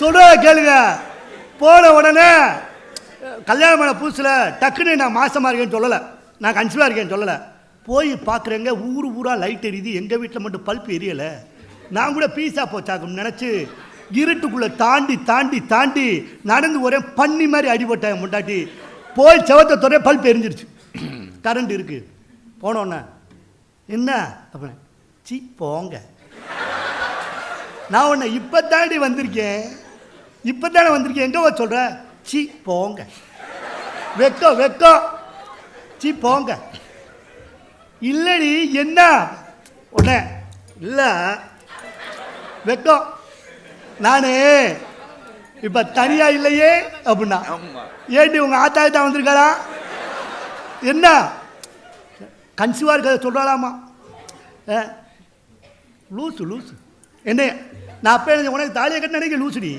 சொல்கிறத கேளுங்க. போன உடனே கல்யாணம் பண்ண புதுசில் டக்குன்னு நான் மாசமாக இருக்கேன்னு சொல்லலை. நான் கன்சிவாக இருக்கேன்னு சொல்லலை. போய் பார்க்குறேங்க ஊர் ஊராக லைட் எரியுது. எங்கள் வீட்டில் மட்டும் பல்ப் எரியலை. நான் கூட பீஸா போச்சாக்கும் நினச்சி இருட்டுக்குள்ளே தாண்டி தாண்டி தாண்டி நடந்து ஒரே பண்ணி மாதிரி அடிபட்டேன் முண்டாட்டி போய் செவத்தை துறைய பல்ப் எரிஞ்சிருச்சு. கரண்ட் இருக்குது போனோன்னே என்ன? அப்படின்னு சி போங்க. நான் உன்னை இப்போ தாண்டி வந்திருக்கேன். இப்போ தானே வந்திருக்கேன். எங்கே சொல்கிற சி போங்க. வெக்கம் வெக்கம் சி போங்க. இல்லடி என்ன? உடனே இல்லை. வெக்கம் நான் இப்போ தனியாக இல்லையே அப்படின்னா. ஏண்டி உங்கள் ஆத்தாக்கு தான் வந்திருக்காளா? என்ன? கன்சிவாக இருக்கிறத சொல்கிறாளாமா லூசு லூசு. என்ன நான் அப்போ எனக்கு உனக்கு தாலியை கட்ட நினைக்க லூசுடி.